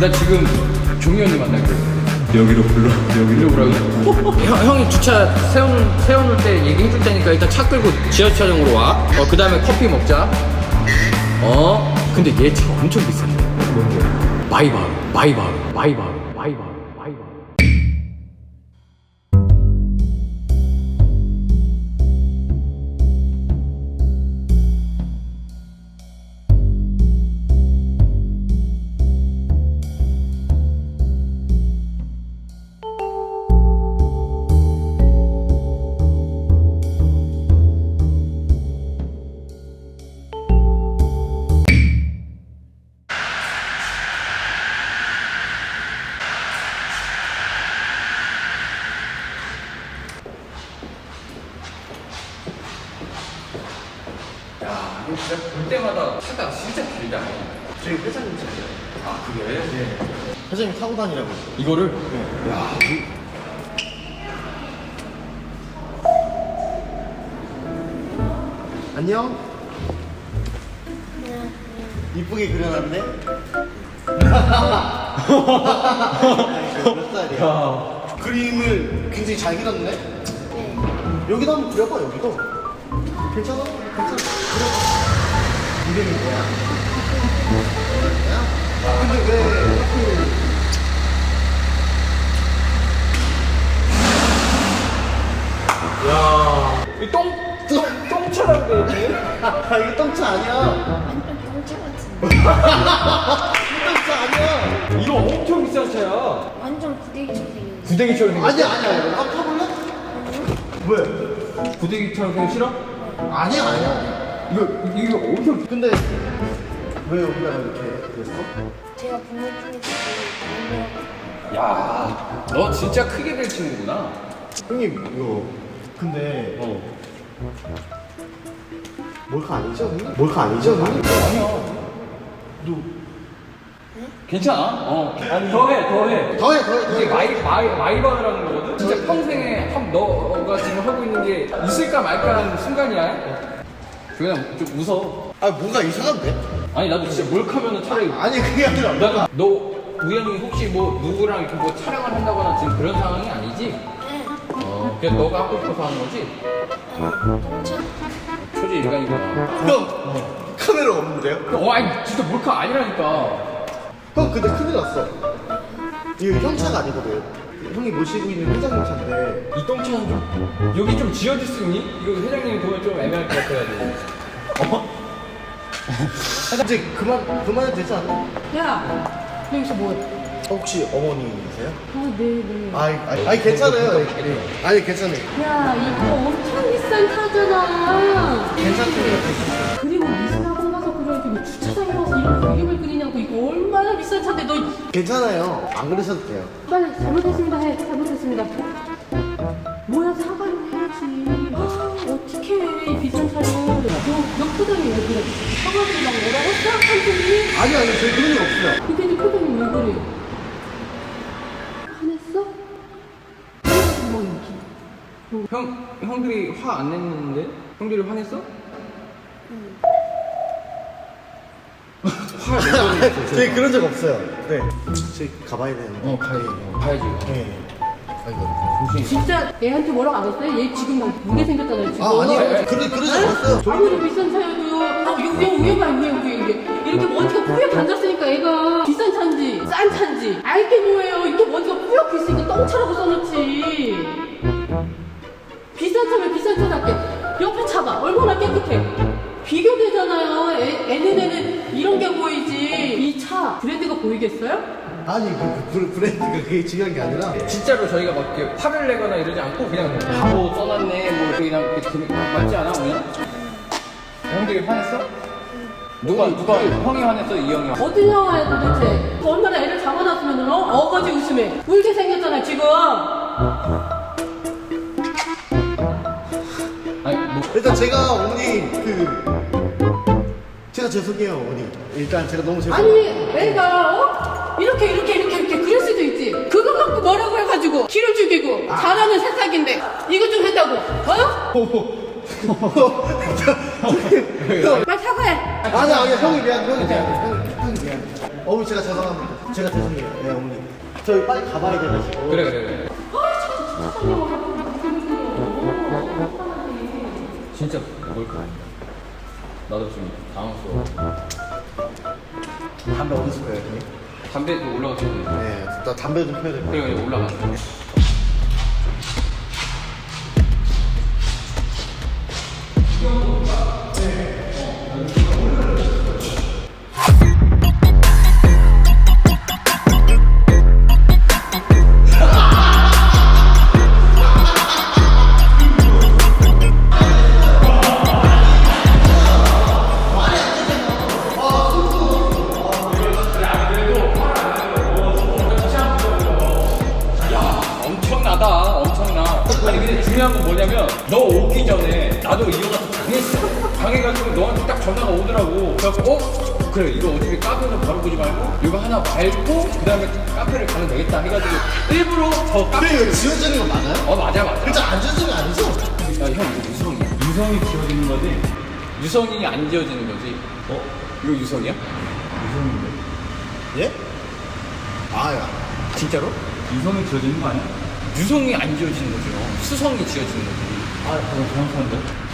나 지금 종이 언니 만날 거야. 여기로 불러. 여기로 오라고? 형, 형이 주차 세워놓을, 세워놓을 때 얘기해줄 테니까 일단 차 끌고 지하주차장으로 와. 어, 그 다음에 커피 먹자. 어? 근데 얘 차 엄청 비싼데. 마이바흐, 마이바흐, 마이바흐, 야, 이거 진짜 볼 때마다 차가 진짜 길다. 저희 회장님 차예요. 아, 그래? 네. 회장님 타고 다니라고. 이거를? 안녕. 이쁘게 그려놨네. 몇 살이야? 그림을 굉장히 잘 그렸네. 여기도 한번 그려봐 여기도. 괜찮아? 괜찮아. 이름이 뭐야? 야? 근데 왜 하필 이 똥, 똥, 똥차라고 돼 있지? 아 이거 똥차 아니야. 완전 경찰 같은데. 이거 똥차 아니야. 이거 엄청 비싼 차야. 완전 구데기처럼. 구데기처럼 생겼어. 아니야 아니야. 한번 타볼래? 왜? 구데기처럼 생긴 싫어? 아니야 아니야. 이거, 이거 엄청. 근데 왜 여기다가 이렇게 그랬어? 제가 부모 중에 제일 야, 너 진짜 크게 될 친구구나. 형님 이거 근데 어. 몰카 아니죠? 형님? 몰카 아니죠? 형님? 아니야. 너 괜찮아. 어. 더해, 더해. 더해 더해 더해. 이게 마이, 마이, 마이바흐라는 거거든? 진짜 평생에 한 너가 지금 하고 있는 게 있을까 말까 하는 순간이야. 조연아, 좀 웃어. 아 뭔가 이상한데? 아니, 나도 진짜 몰카면은 차라리. 아니 그게 아니라 나, 너 우연히 혹시 뭐 누구랑 이렇게 뭐 촬영을 한다거나 지금 그런 상황이 아니지? 네. 어, 그냥 너가 하고 싶어서 하는 거지? 초지 일간이구나. 형 카메라 없는데요? 어, 아니, 진짜 몰카 아니라니까. 형 근데 큰일 났어. 이거 형 차가 아니거든. 형이 모시고 있는 회장님 차인데 이 똥차는 좀, 여기 좀 지어줄 수 있니? 이거 회장님이 보면 좀 애매할 것 같아가지고. 어? 이제 그만 그만해도 되지 않아? 야, 너 여기서 뭐해? 혹시 어머니세요? 아, 네, 네. 아이 아이, 아이 괜찮아요. 네. 아니 괜찮아요. 야, 이거 엄청 비싼 차잖아. 괜찮대요. 그 이거 얼마나 비싼 차인데 너 괜찮아요. 안 그러셔도 돼요. 빨리 잘못했습니다 해 잘못했습니다 뭐야 사과를 해야지 아, 어떻게 이 비싼 차를 너, 너 표정이 왜 그래 사과드리라고 뭐라고 했어? 한분이 아니 아니 저희 그런 일 없어요. 근데 네 표정이 왜 그래 화냈어? 뭐 이렇게 형, 형들이 화 안 냈는데? 형들이 화냈어? 저희 그런 적 없어요. 네. 저희 가봐야 되는데. 어, 가야지. 가야지. 네. 아이고. 조심히. 진짜 얘한테 뭐라고 안 했어요? 얘 지금 막 무게 생겼잖아요 지금 아 아니요. 그런 그런 적 없어요. 아무리 비싼 차여도 아, 이거 왜 우연가 아니에요 이게 이렇게 먼지가 뿌옇게 앉았으니까 얘가 비싼 차인지 싼 차인지 알게 뭐예요 이렇게 먼지가 뿌옇게 있으니까 똥차라고 써놓지 애는 이런 게 보이지 이 차 브랜드가 보이겠어요? 아니 그, 그 브- 브랜드가 그게 중요한 게 아니라 진짜로 저희가 막 이렇게 화를 내거나 이러지 않고 그냥 바보 써놨네 뭐 이렇게 그냥 이렇게 그- 맞지 않아 우리는? 형들이 화냈어? 누가 누가 형이 화냈어 이 형이 화냈어? 어디 영화야 도대체 얼마나 애를 잡아놨으면 어? 어거지 웃음에 울게 생겼잖아 지금 아니 뭐 일단 제가 어머니 그 죄송해요 어머니. 일단 제가 너무 죄송. 아니 애가 어? 이렇게 이렇게 이렇게 이렇게 그럴 수도 있지 그거 갖고 뭐라고 해가지고 기를 죽이고 잘하는 새싹인데 이거 좀 했다고 어? 빨리 사과해 아니 아니 형이 미안 형이 미안 형이, 형이 미안. 어머니 제가 죄송합니다. 제가 죄송해요. 네 어머니. 저희 빨리 가봐야 돼가지고. 그래 그래 그래 진짜 뭘까 나도 지금 당황스러워 담배 어디서 펴요 형님? 담배도 올라갔어 네, 나 담배 좀 펴야 같아요. 그래 올라갔 당했어 당해가지고 너한테 딱 전화가 오더라고 그래갖고 어? 그래 이거 어차피 카페에서 바로 보지 말고 이거 하나 말고 그 다음에 카페를 가면 되겠다 해가지고 일부러 저 카페 근데 이거 지워지는 거 맞아요? 어 맞아 맞아 진짜 안 지워지는 거 아니죠? 야형 이거 유성이야 유성이 지어지는 거지? 유성이 안 지어지는 거지 어? 이거 유성이야? 예? 아, 야. 진짜로? 유성이 지어지는 거 아니야? 유성이 안 지어지는 거죠 수성이 지어지는 거지 아, 그거 정확한데?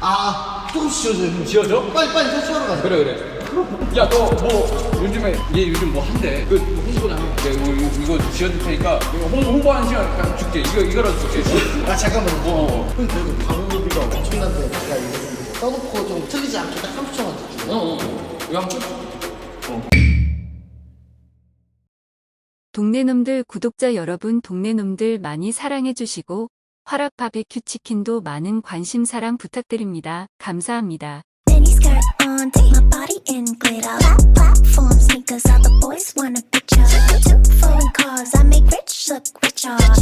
아, 조금씩 지워져요. 형님. 지어져? 빨리 빨리 설치하러 가자. 그래 그래. 야 너 뭐 요즘에 얘 요즘 뭐 한대. 그 홍보나 해. 내가 이거, 이거 지어줄 테니까 이거 홍, 홍보하는 시간 그냥 줄게. 이거 이거라도 줄게. 아 잠깐만. 어, 어. 형 그래도 광고비가 엄청난데 제가 이거 좀 써놓고 좀 틀리지 않게 딱 30초만 더 주고. 어, 어. 이거 한번 쭉. 동네놈들 구독자 여러분 동네놈들 많이 사랑해주시고 화랍 바베큐 치킨도 많은 관심 사랑 부탁드립니다. 감사합니다.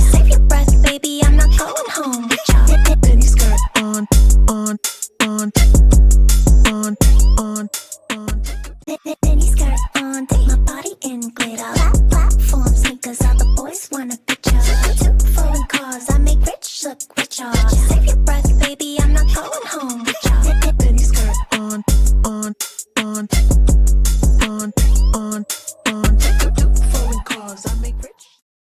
Save your breath, baby. attraction